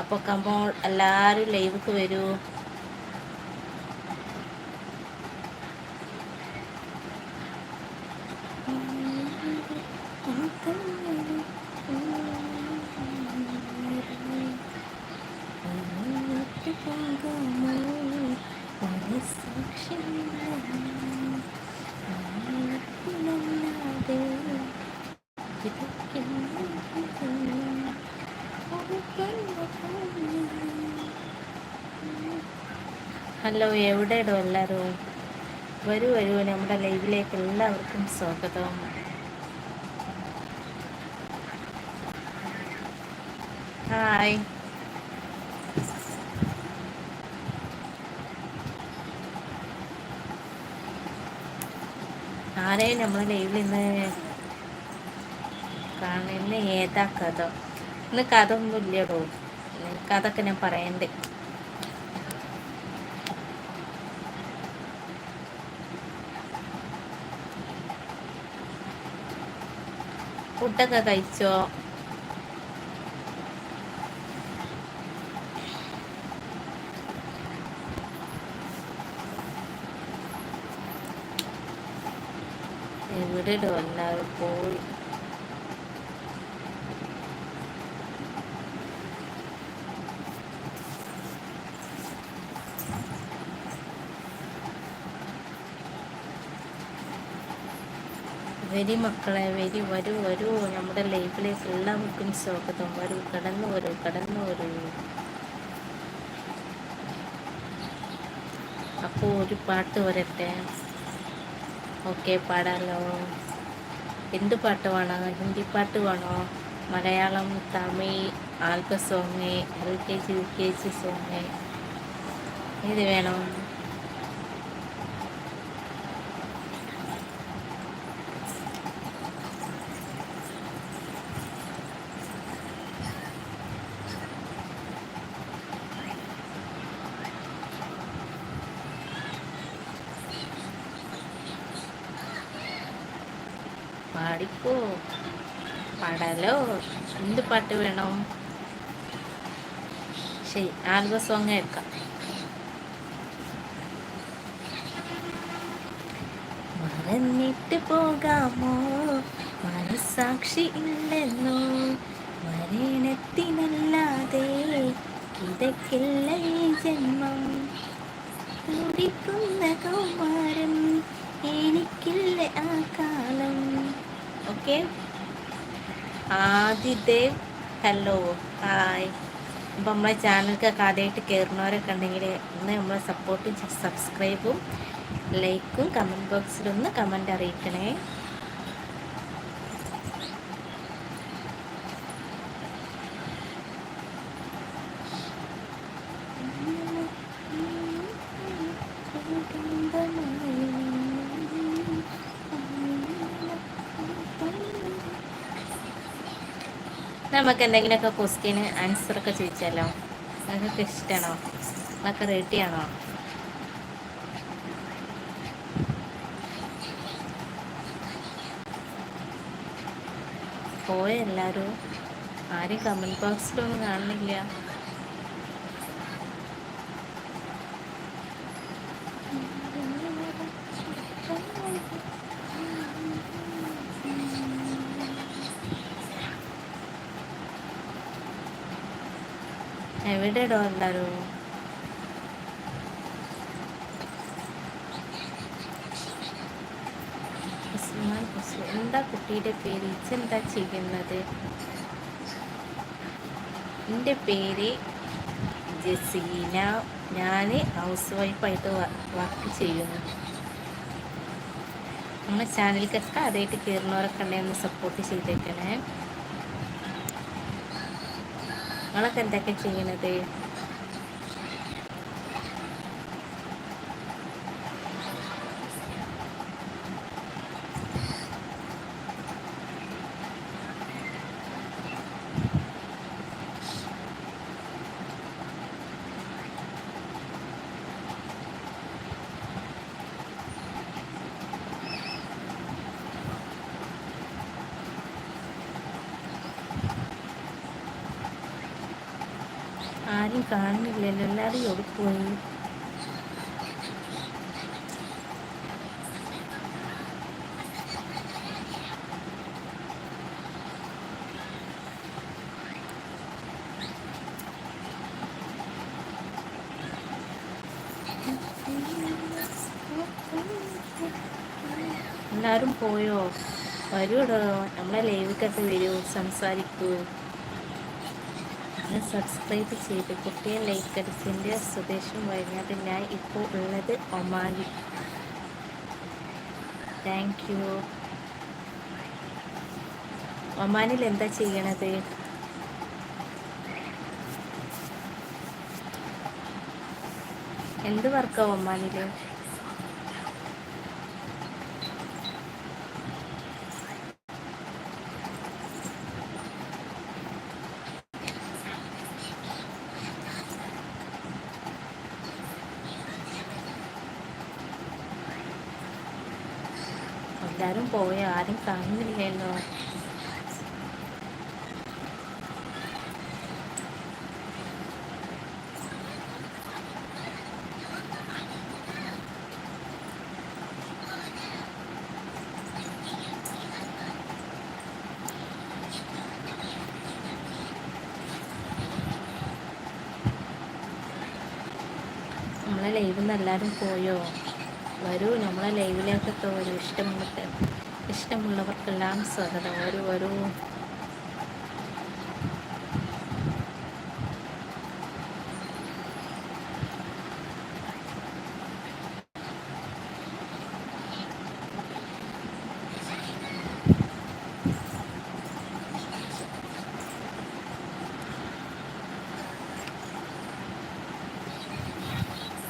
അപ്പോൾ കമ്പോൾ എല്ലാവരും ലൈവ്ക്ക് വരൂ. ഹലോ എവിടെ ഇടും എല്ലാവരും വരൂ വരൂ. നമ്മുടെ ലൈവിലേക്ക് എല്ലാവർക്കും സ്വാഗതം. ഹായ്. ആരെയും നമ്മുടെ ലൈവിൽ ഇന്ന് കാണുന്ന ഏതാ കഥ? ഇന്ന് കഥ ഒന്നും ഇല്ലടോ കഥൊക്കെ ഞാൻ പറയണ്ടേ. ഫുഡൊക്കെ കഴിച്ചോ? എവിടെ എല്ലാവരും പോയി. വരി മക്കളെ വരി വരൂ വരൂ. നമ്മുടെ ലൈഫിലേക്ക് എല്ലാവർക്കും സ്വാഗതം. വരൂ കടന്നു വരൂ കടന്നു വരൂ. അപ്പോൾ ഒരു പാട്ട് വരട്ടെ? ഓക്കെ പാടാലോ. എന്ത് പാട്ട് വേണോ? ഹിന്ദി പാട്ട് വേണോ? Malayalam Tamil album song L K G U K G song ഏത് വേണം? പാടാലോ എന്ത് പാട്ട് വേണോ? ശരി ആൽബ സോങ് കേൾക്കാം. മറന്നിട്ട് പോകാമോ? മനസാക്ഷി ഇല്ലെന്നോ? മരണത്തിനല്ലാതെ കിടക്കില്ല ഈ ജന്മം. തുടിക്കുന്ന കൗമാരം എനിക്കില്ല ആ കാലം. ഓക്കെ? ആദിദേവ് ഹലോ ഹായ് അപ്പം നമ്മളെ ചാനലൊക്കെ ആദ്യമായിട്ട് കയറുന്നവരൊക്കെ ഉണ്ടെങ്കിൽ ഒന്ന് നമ്മളെ സപ്പോർട്ടും സബ്സ്ക്രൈബും ലൈക്കും കമന്റ് ബോക്സിലൊന്ന് കമന്റ് അറിയിക്കണേ. നമുക്ക് എന്തെങ്കിലുമൊക്കെ ക്വസ്റ്റ്യന് ആൻസറൊക്കെ ചോദിച്ചാലോ? നിങ്ങൾക്ക് ഇഷ്ടമാണോ നിങ്ങൾക്ക് റെഡിയാണോ പോയ എല്ലാവരും ആരും കമന്റ് ബോക്സിലൊന്നും കാണുന്നില്ല. എവിടെടോ എല്ലാവരും എന്താ കുട്ടിയുടെ പേര്? എന്താ ചെയ്യുന്നത്? എന്റെ പേര് ജസീന. ഞാൻ ഹൗസ് വൈഫായിട്ട് വർക്ക് ചെയ്യുന്നു. നമ്മുടെ ചാനലിലേക്ക് ആദ്യമായിട്ട് കയറുന്നവരൊക്കെ ഉണ്ടെങ്കിൽ സപ്പോർട്ട് ചെയ്തേക്കണേ. നിങ്ങളൊക്കെ എന്തൊക്കെ ചെയ്യണത്? കാണുന്നില്ലല്ലോ എല്ലാവരും ഓടിപ്പോയി എല്ലാവരും പോയോ? വരൂടോ നമ്മളെ ലൈവിക്കൊക്കെ വരൂ സംസാരിക്കൂ. ഞാൻ സബ്സ്ക്രൈബ് ചെയ്ത് കുട്ടിയെ ലൈക്ക് അടിച്ചതിന്റെ സ്വദേശം കഴിഞ്ഞാൽ ഞാൻ ഇപ്പോൾ ഉള്ളത് ഒമാനിൽ. താങ്ക് യു ഒമാനിൽ എന്താ ചെയ്യണത്? എന്ത് വർക്കാണ് ഒമാനിൽ എല്ലാവരും പോയ ആരും കാണുന്നില്ലല്ലോ. നമ്മളെ ലൈവിൽ നിന്ന് എല്ലാവരും പോയോ? വരൂ നമ്മളെ ലൈവിലേക്കൊക്കെ വരൂ ഇഷ്ടമുള്ള ഇഷ്ടമുള്ളവർക്കെല്ലാം സ്വാഗതം. വരൂ വരൂ.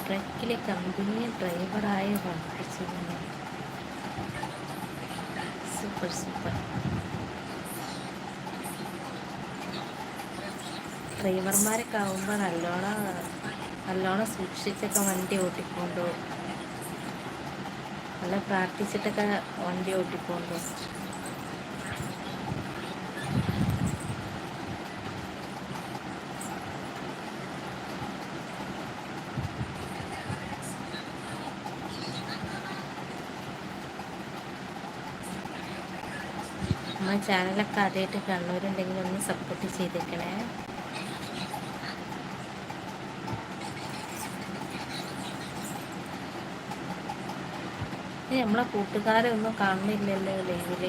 ട്രക്കിലെ കമ്പനി ഡ്രൈവറായ സൂപ്പർ സൂപ്പർ. ഡ്രൈവർമാരൊക്കെ ആവുമ്പോൾ നല്ലോണം നല്ലോണം സൂക്ഷിച്ചൊക്കെ വണ്ടി ഓട്ടിക്കൊണ്ടു. നല്ല പ്രാർത്ഥിച്ചിട്ടൊക്കെ വണ്ടി ഓട്ടിക്കൊണ്ടു. നമ്മളെ ചാനലൊക്കെ ആദ്യമായിട്ട് കണ്ണൂരുണ്ടെങ്കിൽ ഒന്ന് സപ്പോർട്ട് ചെയ്തേക്കണേ. നമ്മളെ കൂട്ടുകാരെ ഒന്നും കാണുന്നില്ലല്ലോ ലൈവിൽ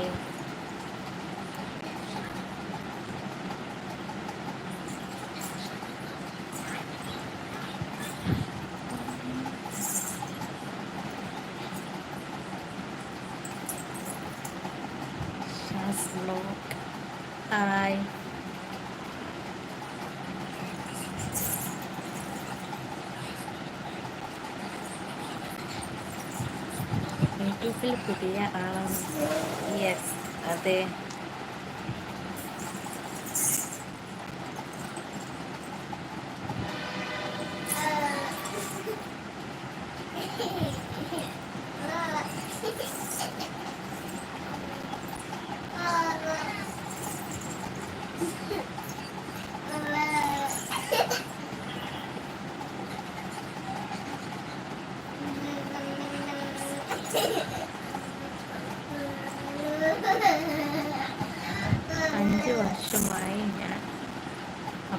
Lord. Taray. Uh, itu Philip ya. Um, yes, ate.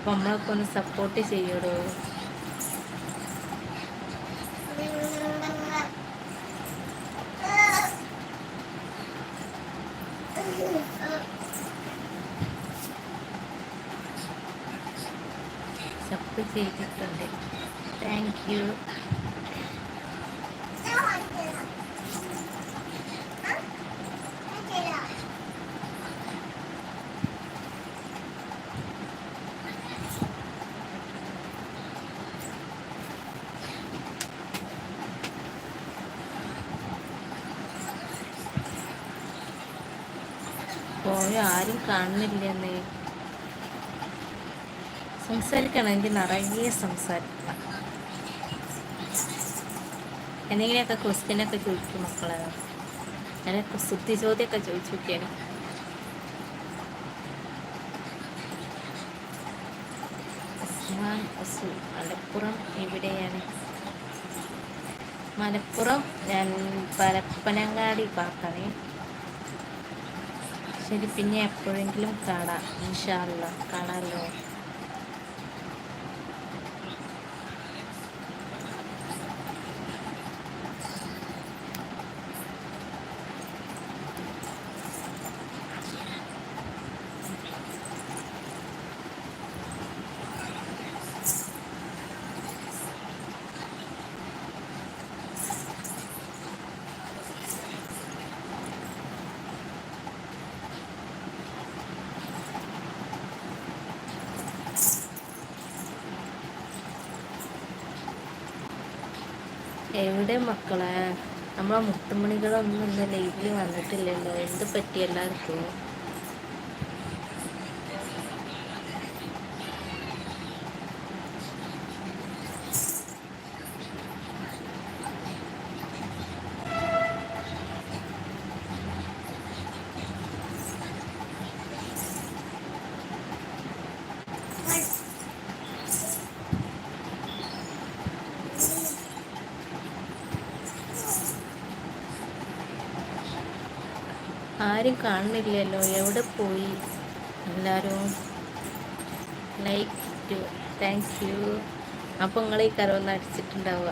మమ్మల్ని కొన్ని సపోర్ట్ చేయడు సపోర్ట్ చేయండి థ్యాంక్ యూ യു പോയ ആരും സംസാരിക്കണം സംസാരിക്കണമെങ്കിൽ നിറയെ സംസാരിക്കണം. എന്തെങ്കിലുമൊക്കെ ക്വസ്റ്റ്യനൊക്കെ ചോദിക്കും മക്കളെ. ഞാൻ കുസൃതി ചോദ്യമൊക്കെ ചോദിച്ചു നോക്കിയാണ് മലപ്പുറം എവിടെയാണ്? മലപ്പുറം ഞാൻ പരപ്പനങ്ങാടി ഭാഗത്താണ്. ശരി പിന്നെ എപ്പോഴെങ്കിലും കാണാം. ഇൻഷാല്ല കാണാമല്ലോ എവിടെ മക്കളെ? നമ്മളെ മുത്തുമണികളൊന്നും ഇന്ന് ലൈവിൽ വന്നിട്ടില്ലല്ലോ. എന്ത് പറ്റി എല്ലാവർക്കും ആരും കാണുന്നില്ലല്ലോ. എവിടെ പോയി? എല്ലാവരും ലൈക്ക് ടു താങ്ക് യു അപ്പോൾ നിങ്ങൾ ഈ അടിച്ചിട്ടുണ്ടാവുക.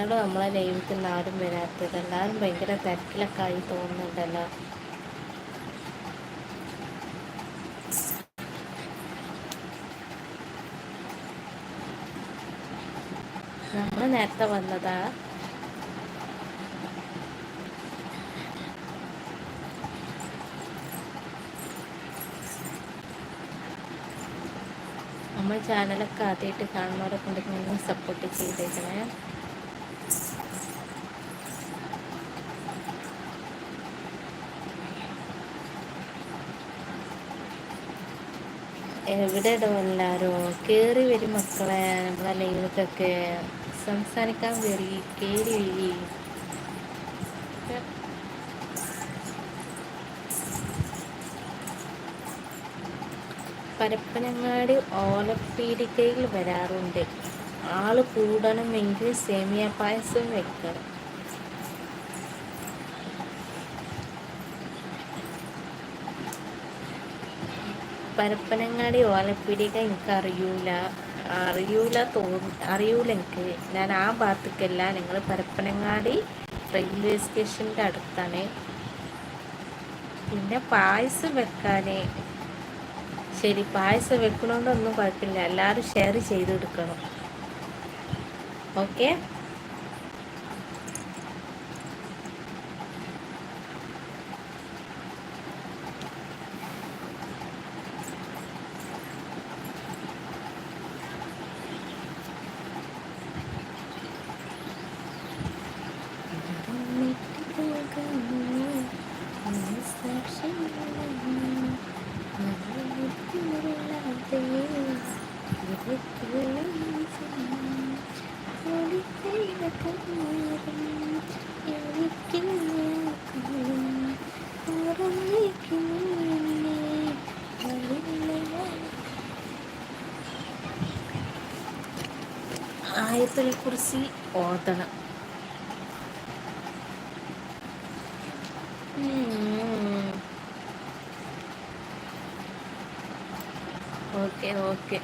എന്താണോ നമ്മളെ ലൈവിക്ക് ആരും വരാത്തത്. എല്ലാവരും ഭയങ്കര തിരക്കിലൊക്കെ ആയി തോന്നുന്നുണ്ടല്ലോ. നമ്മൾ നേരത്തെ വന്നതാ. നമ്മൾ ചാനലൊക്കെ ആദ്യമായിട്ട് കാണുന്നവരൊക്കെ ഉണ്ടെങ്കിൽ സപ്പോർട്ട് ചെയ്തേക്കണേ. എവിടെ എല്ലാവരും കയറി വരും മക്കളെ. നമ്മളെ ലൈവിലൊക്കെ സംസാരിക്കാൻ കയറി കയറി വരി. പരപ്പനങ്ങാടി ഓലപ്പീടികയിൽ വരാറുണ്ട്. ആൾ കൂടണമെങ്കിൽ സേമിയ പായസം വെക്കണം. പരപ്പനങ്ങാടി ഓലപ്പീടിക എനിക്ക് അറിയൂല അറിയൂല തോന്നി അറിയൂല എനിക്ക്. ഞാൻ ആ ഭാഗത്തേക്കല്ല നിങ്ങൾ പരപ്പനങ്ങാടി റെയിൽവേ സ്റ്റേഷന്റെ അടുത്താണ്. പിന്നെ പായസം വെക്കാൻ ശരി പായസം വെക്കണമെന്നൊന്നും കുഴപ്പമില്ല. എല്ലാവരും ഷെയർ ചെയ്തെടുക്കണം ഓക്കെ ആയത്തിനെ കുറിച്ച് ഓതണം ഓക്കെ ഓക്കെ.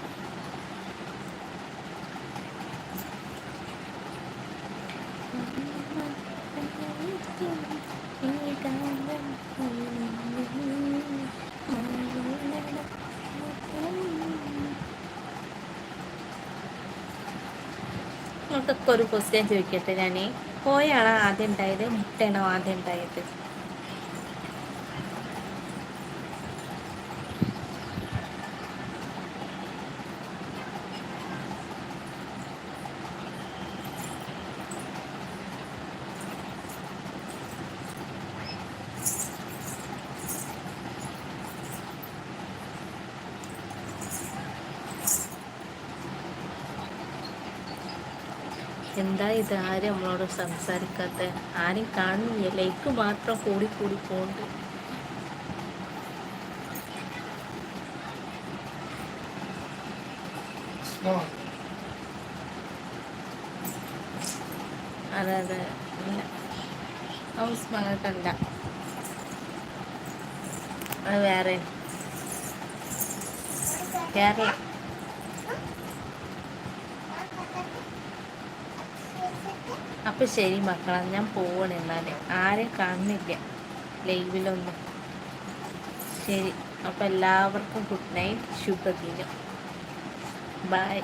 നിങ്ങൾക്കൊക്കെ ഒരു ക്വസ്റ്റ്യൻ ചോദിക്കട്ടെ ഞാൻ കോയാണോ ആദ്യം ഉണ്ടായത് മുട്ടയാണോ ആദ്യം ഉണ്ടായത്? എന്താ ഇത് ആരും നമ്മളോട് സംസാരിക്കാത്ത ആരും കാണുന്നില്ല ലൈക്ക് മാത്രം കൂടി കൂടി പോകുന്നുണ്ട് Small. അതെ അതെ ഇല്ല ഹൗസ് മകൾക്കല്ല അത് വേറെ കേരള അപ്പം ശരി മക്കളെ ഞാൻ പോവണേ എന്നാൽ ആരെയും കാണുന്നില്ല. ലൈവിലൊന്നും. ശരി. അപ്പം എല്ലാവർക്കും ഗുഡ് നൈറ്റ് ശുഭദിനം. ബൈ.